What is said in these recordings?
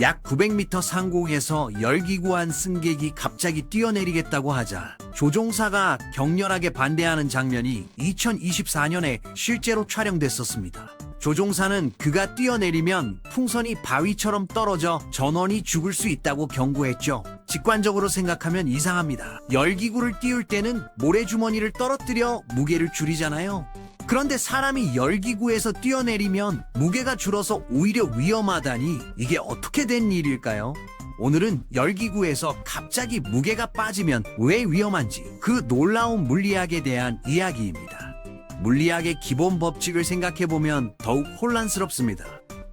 약 900m 상공에서 열기구한 승객이 갑자기 뛰어내리겠다고 하자 조종사가 격렬하게 반대하는 장면이 2024년에 실제로 촬영됐었습니다. 조종사는 그가 뛰어내리면 풍선이 바위처럼 떨어져 전원이 죽을 수 있다고 경고했죠. 직관적으로 생각하면 이상합니다. 열기구를 띄울 때는 모래주머니를 떨어뜨려 무게를 줄이잖아요. 그런데 사람이 열기구에서 뛰어내리면 무게가 줄어서 오히려 위험하다니 이게 어떻게 된 일일까요? 오늘은 열기구에서 갑자기 무게가 빠지면 왜 위험한지 그 놀라운 물리학에 대한 이야기입니다. 물리학의 기본 법칙을 생각해보면 더욱 혼란스럽습니다.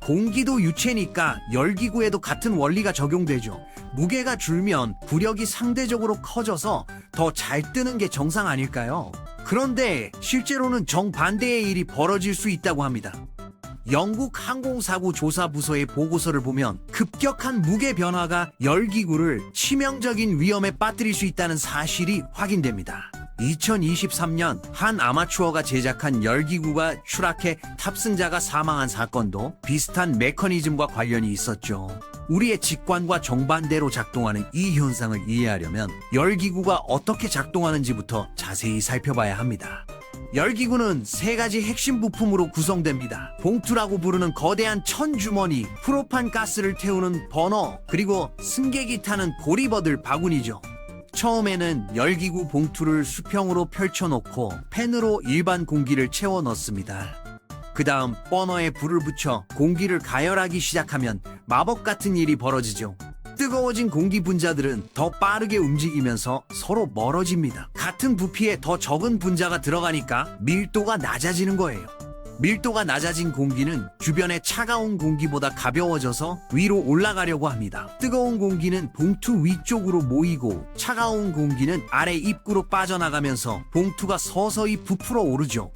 공기도 유체니까 열기구에도 같은 원리가 적용되죠. 무게가 줄면 부력이 상대적으로 커져서 더 잘 뜨는 게 정상 아닐까요? 그런데 실제로는 정반대의 일이 벌어질 수 있다고 합니다. 영국 항공사고 조사 부서의 보고서를 보면 급격한 무게 변화가 열기구를 치명적인 위험에 빠뜨릴 수 있다는 사실이 확인됩니다. 2023년 한 아마추어가 제작한 열기구가 추락해 탑승자가 사망한 사건도 비슷한 메커니즘과 관련이 있었죠. 우리의 직관과 정반대로 작동하는 이 현상을 이해하려면 열기구가 어떻게 작동하는지부터 자세히 살펴봐야 합니다. 열기구는 세 가지 핵심 부품으로 구성됩니다. 봉투라고 부르는 거대한 천주머니, 프로판 가스를 태우는 버너, 그리고 승객이 타는 고리버들 바구니죠. 처음에는 열기구 봉투를 수평으로 펼쳐놓고 펜으로 일반 공기를 채워 넣습니다. 그 다음 버너에 불을 붙여 공기를 가열하기 시작하면 마법 같은 일이 벌어지죠. 뜨거워진 공기 분자들은 더 빠르게 움직이면서 서로 멀어집니다. 같은 부피에 더 적은 분자가 들어가니까 밀도가 낮아지는 거예요. 밀도가 낮아진 공기는 주변의 차가운 공기보다 가벼워져서 위로 올라가려고 합니다. 뜨거운 공기는 봉투 위쪽으로 모이고 차가운 공기는 아래 입구로 빠져나가면서 봉투가 서서히 부풀어 오르죠.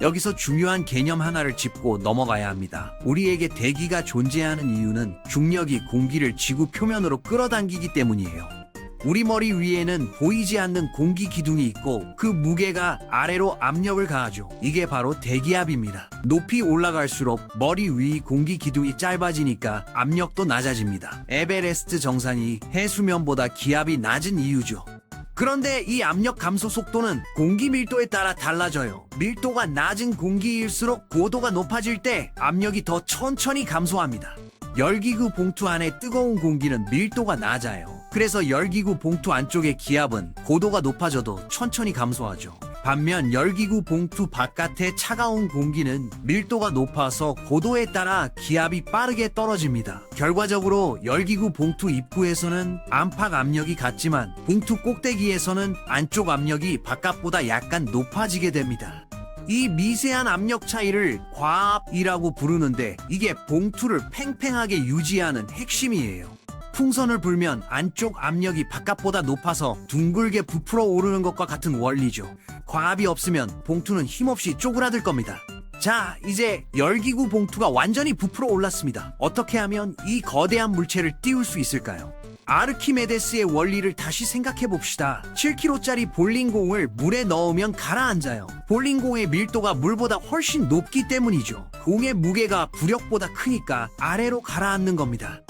여기서 중요한 개념 하나를 짚고 넘어가야 합니다. 우리에게 대기가 존재하는 이유는 중력이 공기를 지구 표면으로 끌어당기기 때문이에요. 우리 머리 위에는 보이지 않는 공기 기둥이 있고 그 무게가 아래로 압력을 가하죠. 이게 바로 대기압입니다. 높이 올라갈수록 머리 위 공기 기둥이 짧아지니까 압력도 낮아집니다. 에베레스트 정상이 해수면보다 기압이 낮은 이유죠. 그런데 이 압력 감소 속도는 공기 밀도에 따라 달라져요. 밀도가 낮은 공기일수록 고도가 높아질 때 압력이 더 천천히 감소합니다. 열기구 봉투 안에 뜨거운 공기는 밀도가 낮아요. 그래서 열기구 봉투 안쪽의 기압은 고도가 높아져도 천천히 감소하죠. 반면 열기구 봉투 바깥의 차가운 공기는 밀도가 높아서 고도에 따라 기압이 빠르게 떨어집니다. 결과적으로 열기구 봉투 입구에서는 안팎 압력이 같지만 봉투 꼭대기에서는 안쪽 압력이 바깥보다 약간 높아지게 됩니다. 이 미세한 압력 차이를 과압이라고 부르는데 이게 봉투를 팽팽하게 유지하는 핵심이에요. 풍선을 불면 안쪽 압력이 바깥보다 높아서 둥글게 부풀어 오르는 것과 같은 원리죠. 과압이 없으면 봉투는 힘없이 쪼그라들 겁니다. 자, 이제 열기구 봉투가 완전히 부풀어 올랐습니다. 어떻게 하면 이 거대한 물체를 띄울 수 있을까요? 아르키메데스의 원리를 다시 생각해 봅시다. 7kg짜리 볼링공을 물에 넣으면 가라앉아요. 볼링공의 밀도가 물보다 훨씬 높기 때문이죠. 공의 무게가 부력보다 크니까 아래로 가라앉는 겁니다.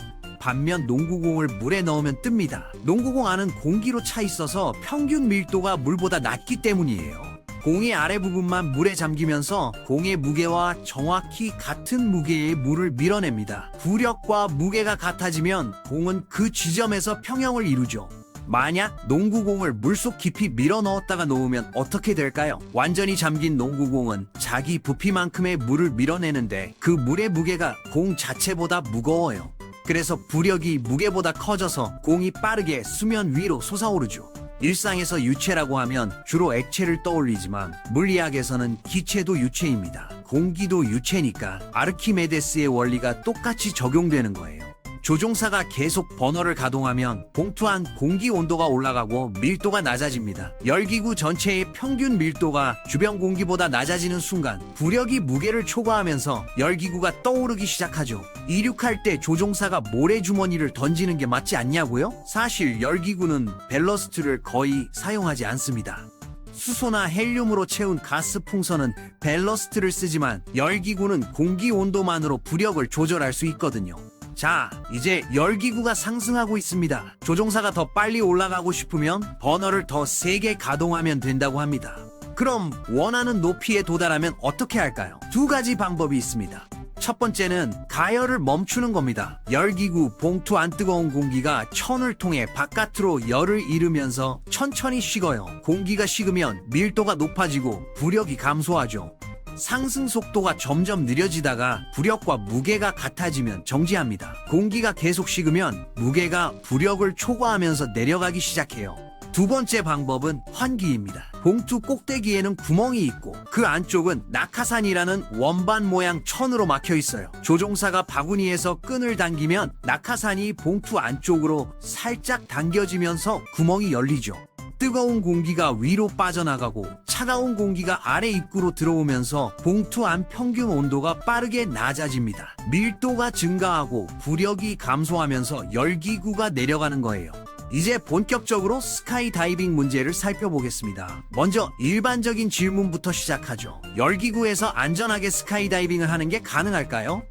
반면 농구공을 물에 넣으면 뜹니다. 농구공 안은 공기로 차 있어서 평균 밀도가 물보다 낮기 때문이에요. 공의 아래 부분만 물에 잠기면서 공의 무게와 정확히 같은 무게의 물을 밀어냅니다. 부력과 무게가 같아지면 공은 그 지점에서 평형을 이루죠. 만약 농구공을 물속 깊이 밀어 넣었다가 놓으면 어떻게 될까요? 완전히 잠긴 농구공은 자기 부피만큼의 물을 밀어내는데 그 물의 무게가 공 자체보다 무거워요. 그래서 부력이 무게보다 커져서 공이 빠르게 수면 위로 솟아오르죠. 일상에서 유체라고 하면 주로 액체를 떠올리지만 물리학에서는 기체도 유체입니다. 공기도 유체니까 아르키메데스의 원리가 똑같이 적용되는 거예요. 조종사가 계속 버너를 가동하면 봉투 안 공기 온도가 올라가고 밀도가 낮아집니다. 열기구 전체의 평균 밀도가 주변 공기보다 낮아지는 순간 부력이 무게를 초과하면서 열기구가 떠오르기 시작하죠. 이륙할 때 조종사가 모래주머니를 던지는 게 맞지 않냐고요? 사실 열기구는 밸러스트를 거의 사용하지 않습니다. 수소나 헬륨으로 채운 가스 풍선은 밸러스트를 쓰지만 열기구는 공기 온도만으로 부력을 조절할 수 있거든요. 자, 이제 열기구가 상승하고 있습니다. 조종사가 더 빨리 올라가고 싶으면 버너를 더 세게 가동하면 된다고 합니다. 그럼 원하는 높이에 도달하면 어떻게 할까요? 두 가지 방법이 있습니다. 첫 번째는 가열을 멈추는 겁니다. 열기구 봉투 안 뜨거운 공기가 천을 통해 바깥으로 열을 잃으면서 천천히 식어요. 공기가 식으면 밀도가 높아지고 부력이 감소하죠. 상승 속도가 점점 느려지다가 부력과 무게가 같아지면 정지합니다. 공기가 계속 식으면 무게가 부력을 초과하면서 내려가기 시작해요. 두 번째 방법은 환기입니다. 봉투 꼭대기에는 구멍이 있고 그 안쪽은 낙하산이라는 원반 모양 천으로 막혀 있어요. 조종사가 바구니에서 끈을 당기면 낙하산이 봉투 안쪽으로 살짝 당겨지면서 구멍이 열리죠. 뜨거운 공기가 위로 빠져나가고 차가운 공기가 아래 입구로 들어오면서 봉투 안 평균 온도가 빠르게 낮아집니다. 밀도가 증가하고 부력이 감소하면서 열기구가 내려가는 거예요. 이제 본격적으로 스카이 다이빙 문제를 살펴보겠습니다. 먼저 일반적인 질문부터 시작하죠. 열기구에서 안전하게 스카이 다이빙을 하는 게 가능할까요?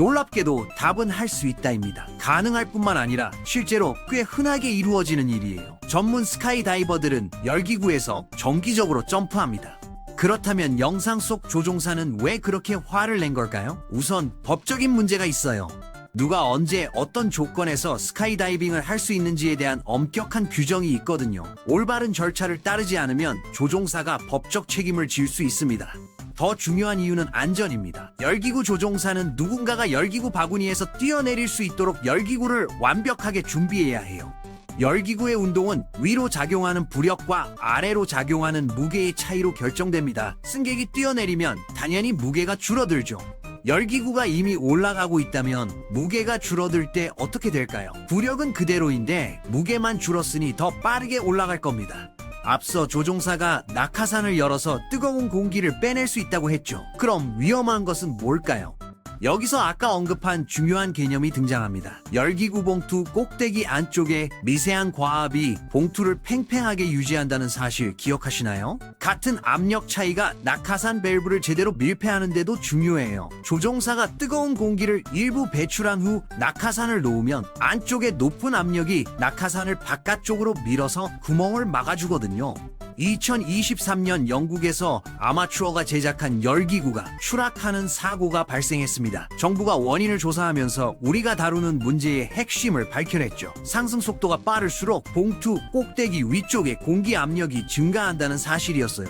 놀랍게도 답은 할 수 있다입니다. 가능할 뿐만 아니라 실제로 꽤 흔하게 이루어지는 일이에요. 전문 스카이 다이버들은 열기구에서 정기적으로 점프합니다. 그렇다면 영상 속 조종사는 왜 그렇게 화를 낸 걸까요? 우선 법적인 문제가 있어요. 누가 언제 어떤 조건에서 스카이다이빙을 할 수 있는지에 대한 엄격한 규정이 있거든요. 올바른 절차를 따르지 않으면 조종사가 법적 책임을 질 수 있습니다. 더 중요한 이유는 안전입니다. 열기구 조종사는 누군가가 열기구 바구니에서 뛰어내릴 수 있도록 열기구를 완벽하게 준비해야 해요. 열기구의 운동은 위로 작용하는 부력과 아래로 작용하는 무게의 차이로 결정됩니다. 승객이 뛰어내리면 당연히 무게가 줄어들죠. 열기구가 이미 올라가고 있다면 무게가 줄어들 때 어떻게 될까요? 부력은 그대로인데 무게만 줄었으니 더 빠르게 올라갈 겁니다. 앞서 조종사가 낙하산을 열어서 뜨거운 공기를 빼낼 수 있다고 했죠. 그럼 위험한 것은 뭘까요? 여기서 아까 언급한 중요한 개념이 등장합니다. 열기구 봉투 꼭대기 안쪽에 미세한 과압이 봉투를 팽팽하게 유지한다는 사실 기억하시나요? 같은 압력 차이가 낙하산 밸브를 제대로 밀폐하는데도 중요해요. 조종사가 뜨거운 공기를 일부 배출한 후 낙하산을 놓으면 안쪽에 높은 압력이 낙하산을 바깥쪽으로 밀어서 구멍을 막아주거든요. 2023년 영국에서 아마추어가 제작한 열기구가 추락하는 사고가 발생했습니다. 정부가 원인을 조사하면서 우리가 다루는 문제의 핵심을 밝혀냈죠. 상승 속도가 빠를수록 봉투 꼭대기 위쪽에 공기 압력이 증가한다는 사실이었어요.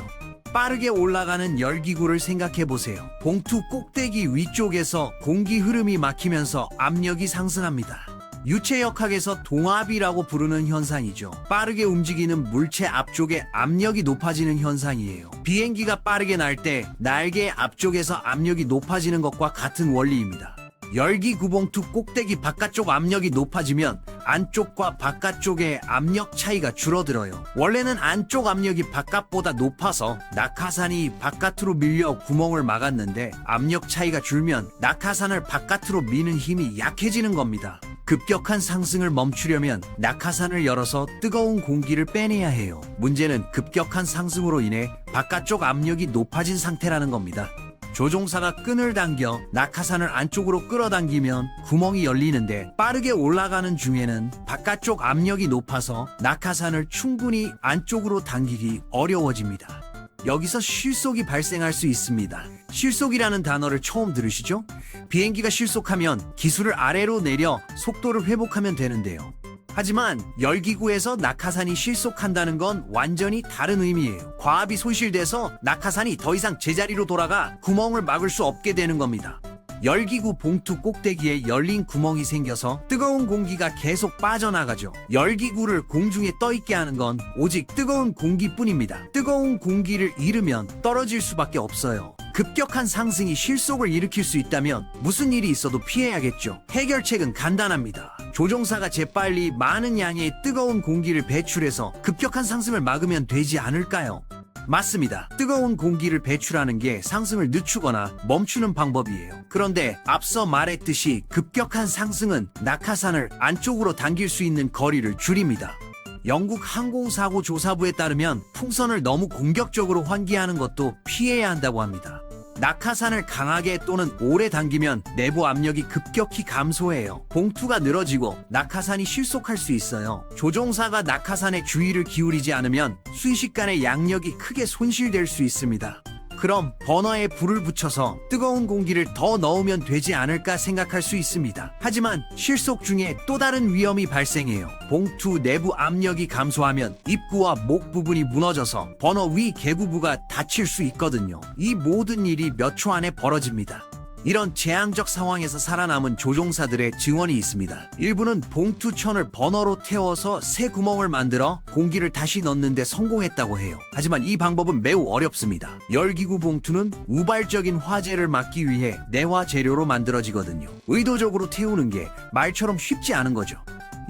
빠르게 올라가는 열기구를 생각해 보세요. 봉투 꼭대기 위쪽에서 공기 흐름이 막히면서 압력이 상승합니다. 유체역학에서 동압이라고 부르는 현상이죠. 빠르게 움직이는 물체 앞쪽에 압력이 높아지는 현상이에요. 비행기가 빠르게 날 때 날개 앞쪽에서 압력이 높아지는 것과 같은 원리입니다. 열기 구봉투 꼭대기 바깥쪽 압력이 높아지면 안쪽과 바깥쪽의 압력 차이가 줄어들어요. 원래는 안쪽 압력이 바깥보다 높아서 낙하산이 바깥으로 밀려 구멍을 막았는데 압력 차이가 줄면 낙하산을 바깥으로 미는 힘이 약해지는 겁니다. 급격한 상승을 멈추려면 낙하산을 열어서 뜨거운 공기를 빼내야 해요. 문제는 급격한 상승으로 인해 바깥쪽 압력이 높아진 상태라는 겁니다. 조종사가 끈을 당겨 낙하산을 안쪽으로 끌어당기면 구멍이 열리는데 빠르게 올라가는 중에는 바깥쪽 압력이 높아서 낙하산을 충분히 안쪽으로 당기기 어려워집니다. 여기서 실속이 발생할 수 있습니다. 실속이라는 단어를 처음 들으시죠? 비행기가 실속하면 기술을 아래로 내려 속도를 회복하면 되는데요. 하지만 열기구에서 낙하산이 실속한다는 건 완전히 다른 의미예요. 과압이 손실돼서 낙하산이 더 이상 제자리로 돌아가 구멍을 막을 수 없게 되는 겁니다. 열기구 봉투 꼭대기에 열린 구멍이 생겨서 뜨거운 공기가 계속 빠져나가죠. 열기구를 공중에 떠있게 하는 건 오직 뜨거운 공기뿐입니다. 뜨거운 공기를 잃으면 떨어질 수밖에 없어요. 급격한 상승이 실속을 일으킬 수 있다면 무슨 일이 있어도 피해야겠죠. 해결책은 간단합니다. 조종사가 재빨리 많은 양의 뜨거운 공기를 배출해서 급격한 상승을 막으면 되지 않을까요? 맞습니다. 뜨거운 공기를 배출하는 게 상승을 늦추거나 멈추는 방법이에요. 그런데 앞서 말했듯이 급격한 상승은 낙하산을 안쪽으로 당길 수 있는 거리를 줄입니다. 영국 항공사고 조사부에 따르면 풍선을 너무 공격적으로 환기하는 것도 피해야 한다고 합니다. 낙하산을 강하게 또는 오래 당기면 내부 압력이 급격히 감소해요. 봉투가 늘어지고 낙하산이 실속할 수 있어요. 조종사가 낙하산에 주의를 기울이지 않으면 순식간에 양력이 크게 손실될 수 있습니다. 그럼 버너에 불을 붙여서 뜨거운 공기를 더 넣으면 되지 않을까 생각할 수 있습니다. 하지만 실속 중에 또 다른 위험이 발생해요. 봉투 내부 압력이 감소하면 입구와 목 부분이 무너져서 버너 위 개구부가 다칠 수 있거든요. 이 모든 일이 몇 초 안에 벌어집니다. 이런 재앙적 상황에서 살아남은 조종사들의 증언이 있습니다. 일부는 봉투천을 버너로 태워서 새 구멍을 만들어 공기를 다시 넣는데 성공했다고 해요. 하지만 이 방법은 매우 어렵습니다. 열기구 봉투는 우발적인 화재를 막기 위해 내화 재료로 만들어지거든요. 의도적으로 태우는 게 말처럼 쉽지 않은 거죠.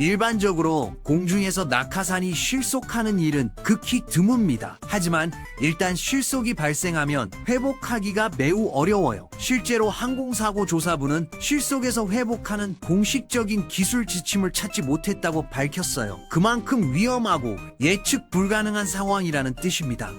일반적으로 공중에서 낙하산이 실속하는 일은 극히 드뭅니다. 하지만 일단 실속이 발생하면 회복하기가 매우 어려워요. 실제로 항공사고 조사부는 실속에서 회복하는 공식적인 기술 지침을 찾지 못했다고 밝혔어요. 그만큼 위험하고 예측 불가능한 상황이라는 뜻입니다.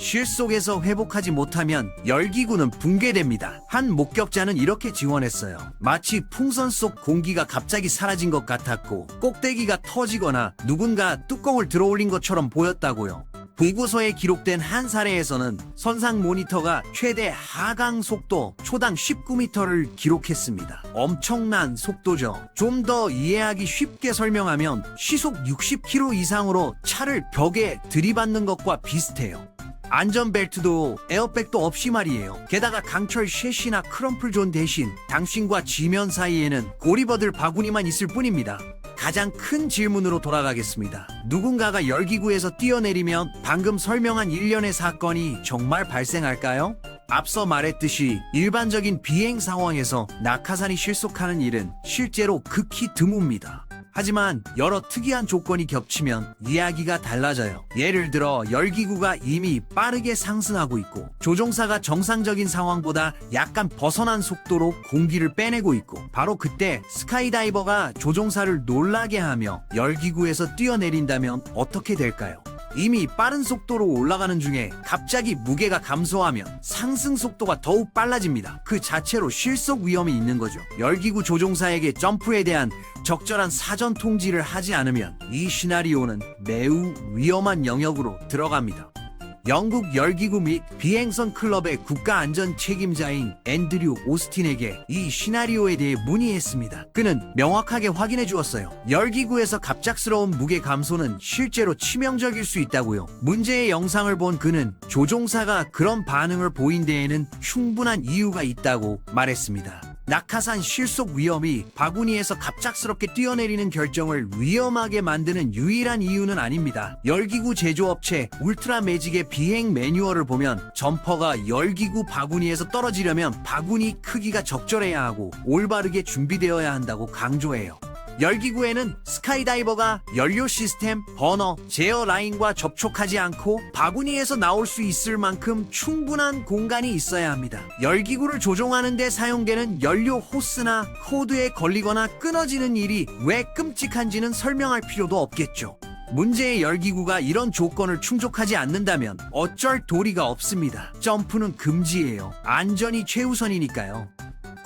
실속에서 회복하지 못하면 열기구는 붕괴됩니다. 한 목격자는 이렇게 지원했어요. 마치 풍선 속 공기가 갑자기 사라진 것 같았고 꼭대기가 터지거나 누군가 뚜껑을 들어올린 것처럼 보였다고요. 보고서에 기록된 한 사례에서는 선상 모니터가 최대 하강 속도 초당 19m를 기록했습니다. 엄청난 속도죠. 좀 더 이해하기 쉽게 설명하면 시속 60km 이상으로 차를 벽에 들이받는 것과 비슷해요. 안전벨트도 에어백도 없이 말이에요. 게다가 강철 셰시나 크럼플 존 대신 당신과 지면 사이에는 고리버들 바구니만 있을 뿐입니다. 가장 큰 질문으로 돌아가겠습니다. 누군가가 열기구에서 뛰어내리면 방금 설명한 일련의 사건이 정말 발생할까요? 앞서 말했듯이 일반적인 비행 상황에서 낙하산이 실속하는 일은 실제로 극히 드뭅니다. 하지만 여러 특이한 조건이 겹치면 이야기가 달라져요. 예를 들어 열기구가 이미 빠르게 상승하고 있고 조종사가 정상적인 상황보다 약간 벗어난 속도로 공기를 빼내고 있고 바로 그때 스카이다이버가 조종사를 놀라게 하며 열기구에서 뛰어내린다면 어떻게 될까요? 이미 빠른 속도로 올라가는 중에 갑자기 무게가 감소하면 상승 속도가 더욱 빨라집니다. 그 자체로 실속 위험이 있는 거죠. 열기구 조종사에게 점프에 대한 적절한 사전 통지를 하지 않으면 이 시나리오는 매우 위험한 영역으로 들어갑니다. 영국 열기구 및 비행선 클럽의 국가 안전 책임자인 앤드류 오스틴에게 이 시나리오에 대해 문의했습니다. 그는 명확하게 확인해 주었어요. 열기구에서 갑작스러운 무게 감소는 실제로 치명적일 수 있다고요. 문제의 영상을 본 그는 조종사가 그런 반응을 보인 데에는 충분한 이유가 있다고 말했습니다. 낙하산 실속 위험이 바구니에서 갑작스럽게 뛰어내리는 결정을 위험하게 만드는 유일한 이유는 아닙니다. 열기구 제조업체 울트라 매직의 비행 매뉴얼을 보면 점퍼가 열기구 바구니에서 떨어지려면 바구니 크기가 적절해야 하고 올바르게 준비되어야 한다고 강조해요. 열기구에는 스카이다이버가 연료 시스템, 버너, 제어 라인과 접촉하지 않고 바구니에서 나올 수 있을 만큼 충분한 공간이 있어야 합니다. 열기구를 조종하는 데 사용되는 연료 호스나 코드에 걸리거나 끊어지는 일이 왜 끔찍한지는 설명할 필요도 없겠죠. 문제의 열기구가 이런 조건을 충족하지 않는다면 어쩔 도리가 없습니다. 점프는 금지예요. 안전이 최우선이니까요.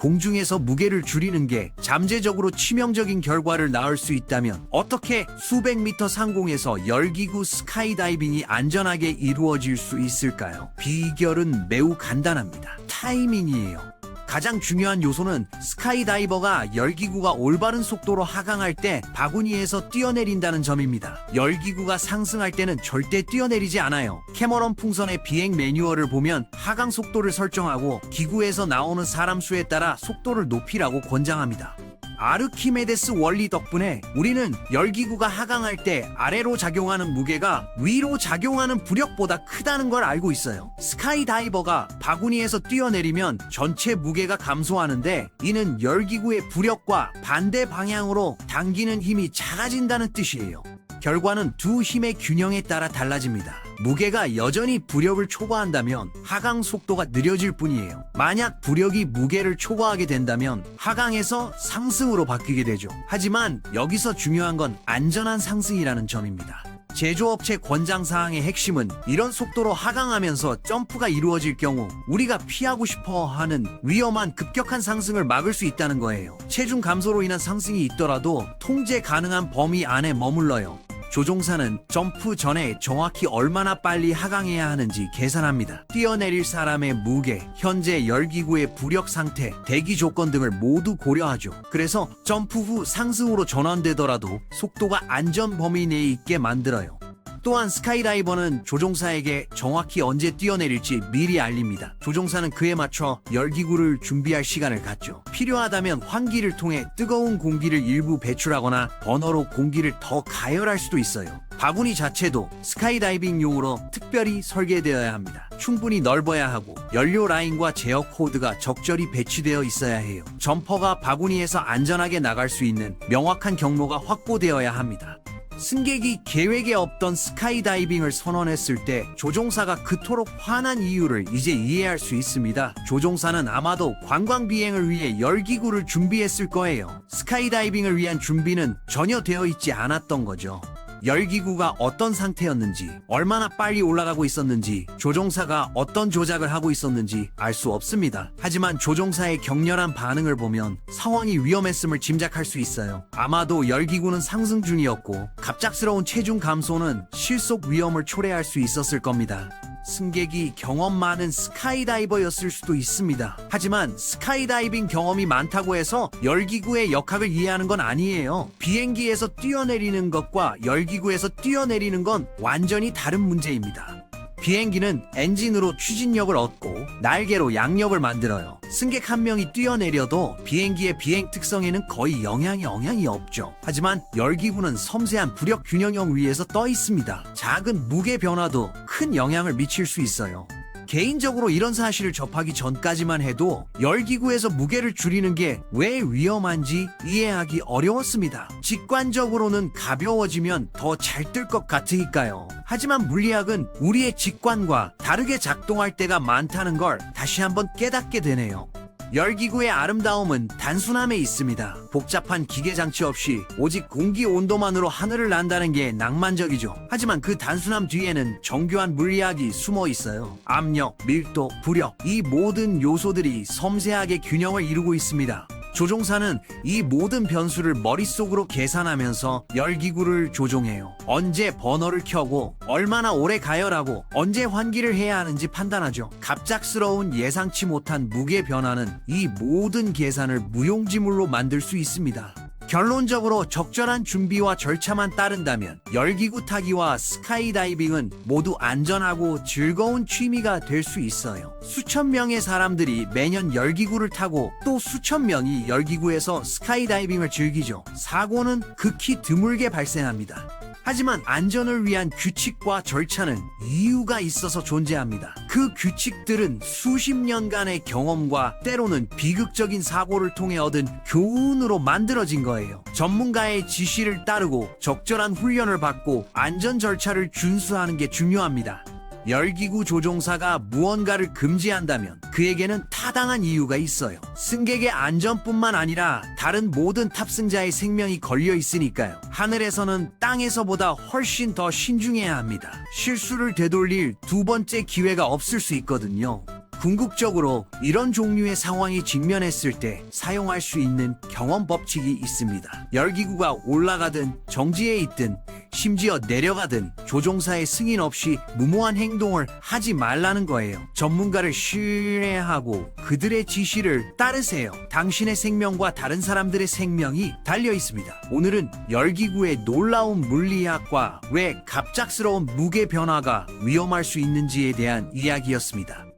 공중에서 무게를 줄이는 게 잠재적으로 치명적인 결과를 낳을 수 있다면 어떻게 수백 미터 상공에서 열기구 스카이다이빙이 안전하게 이루어질 수 있을까요? 비결은 매우 간단합니다. 타이밍이에요. 가장 중요한 요소는 스카이다이버가 열기구가 올바른 속도로 하강할 때 바구니에서 뛰어내린다는 점입니다. 열기구가 상승할 때는 절대 뛰어내리지 않아요. 캐머런 풍선의 비행 매뉴얼을 보면 하강 속도를 설정하고 기구에서 나오는 사람 수에 따라 속도를 높이라고 권장합니다. 아르키메데스 원리 덕분에 우리는 열기구가 하강할 때 아래로 작용하는 무게가 위로 작용하는 부력보다 크다는 걸 알고 있어요. 스카이다이버가 바구니에서 뛰어내리면 전체 무게가 감소하는데 이는 열기구의 부력과 반대 방향으로 당기는 힘이 작아진다는 뜻이에요. 결과는 두 힘의 균형에 따라 달라집니다. 무게가 여전히 부력을 초과한다면 하강 속도가 느려질 뿐이에요. 만약 부력이 무게를 초과하게 된다면 하강에서 상승으로 바뀌게 되죠. 하지만 여기서 중요한 건 안전한 상승이라는 점입니다. 제조업체 권장 사항의 핵심은 이런 속도로 하강하면서 점프가 이루어질 경우 우리가 피하고 싶어 하는 위험한 급격한 상승을 막을 수 있다는 거예요. 체중 감소로 인한 상승이 있더라도 통제 가능한 범위 안에 머물러요. 조종사는 점프 전에 정확히 얼마나 빨리 하강해야 하는지 계산합니다. 뛰어내릴 사람의 무게, 현재 열기구의 부력 상태, 대기 조건 등을 모두 고려하죠. 그래서 점프 후 상승으로 전환되더라도 속도가 안전 범위 내에 있게 만들어요. 또한 스카이다이버는 조종사에게 정확히 언제 뛰어내릴지 미리 알립니다. 조종사는 그에 맞춰 열기구를 준비할 시간을 갖죠. 필요하다면 환기를 통해 뜨거운 공기를 일부 배출하거나 버너로 공기를 더 가열할 수도 있어요. 바구니 자체도 스카이다이빙용으로 특별히 설계되어야 합니다. 충분히 넓어야 하고 연료 라인과 제어 코드가 적절히 배치되어 있어야 해요. 점퍼가 바구니에서 안전하게 나갈 수 있는 명확한 경로가 확보되어야 합니다. 승객이 계획에 없던 스카이다이빙을 선언했을 때 조종사가 그토록 화난 이유를 이제 이해할 수 있습니다. 조종사는 아마도 관광 비행을 위해 열기구를 준비했을 거예요. 스카이다이빙을 위한 준비는 전혀 되어 있지 않았던 거죠. 열기구가 어떤 상태였는지, 얼마나 빨리 올라가고 있었는지, 조종사가 어떤 조작을 하고 있었는지 알 수 없습니다. 하지만 조종사의 격렬한 반응을 보면 상황이 위험했음을 짐작할 수 있어요. 아마도 열기구는 상승 중이었고, 갑작스러운 체중 감소는 실속 위험을 초래할 수 있었을 겁니다. 승객이 경험 많은 스카이다이버였을 수도 있습니다. 하지만 스카이다이빙 경험이 많다고 해서 열기구의 역학을 이해하는 건 아니에요. 비행기에서 뛰어내리는 것과 열기구에서 뛰어내리는 건 완전히 다른 문제입니다. 비행기는 엔진으로 추진력을 얻고 날개로 양력을 만들어요. 승객 한 명이 뛰어내려도 비행기의 비행 특성에는 거의 영향이 영향이 없죠. 하지만 열기구는 섬세한 부력 균형형 위에서 떠 있습니다. 작은 무게 변화도 큰 영향을 미칠 수 있어요. 개인적으로 이런 사실을 접하기 전까지만 해도 열기구에서 무게를 줄이는 게 왜 위험한지 이해하기 어려웠습니다. 직관적으로는 가벼워지면 더 잘 뜰 것 같으니까요. 하지만 물리학은 우리의 직관과 다르게 작동할 때가 많다는 걸 다시 한번 깨닫게 되네요. 열기구의 아름다움은 단순함에 있습니다. 복잡한 기계 장치 없이 오직 공기 온도만으로 하늘을 난다는 게 낭만적이죠. 하지만 그 단순함 뒤에는 정교한 물리학이 숨어 있어요. 압력, 밀도, 부력, 이 모든 요소들이 섬세하게 균형을 이루고 있습니다. 조종사는 이 모든 변수를 머릿속으로 계산하면서 열기구를 조종해요. 언제 버너를 켜고 얼마나 오래 가열하고 언제 환기를 해야 하는지 판단하죠. 갑작스러운 예상치 못한 무게 변화는 이 모든 계산을 무용지물로 만들 수 있습니다. 결론적으로 적절한 준비와 절차만 따른다면 열기구 타기와 스카이다이빙은 모두 안전하고 즐거운 취미가 될 수 있어요. 수천 명의 사람들이 매년 열기구를 타고 또 수천 명이 열기구에서 스카이다이빙을 즐기죠. 사고는 극히 드물게 발생합니다. 하지만 안전을 위한 규칙과 절차는 이유가 있어서 존재합니다. 그 규칙들은 수십 년간의 경험과 때로는 비극적인 사고를 통해 얻은 교훈으로 만들어진 거예요. 전문가의 지시를 따르고 적절한 훈련을 받고 안전 절차를 준수하는 게 중요합니다. 열기구 조종사가 무언가를 금지한다면 그에게는 타당한 이유가 있어요. 승객의 안전뿐만 아니라 다른 모든 탑승자의 생명이 걸려 있으니까요. 하늘에서는 땅에서보다 훨씬 더 신중해야 합니다. 실수를 되돌릴 두 번째 기회가 없을 수 있거든요. 궁극적으로 이런 종류의 상황이 직면했을 때 사용할 수 있는 경험 법칙이 있습니다. 열기구가 올라가든 정지해 있든 심지어 내려가든 조종사의 승인 없이 무모한 행동을 하지 말라는 거예요. 전문가를 신뢰하고 그들의 지시를 따르세요. 당신의 생명과 다른 사람들의 생명이 달려 있습니다. 오늘은 열기구의 놀라운 물리학과 왜 갑작스러운 무게 변화가 위험할 수 있는지에 대한 이야기였습니다.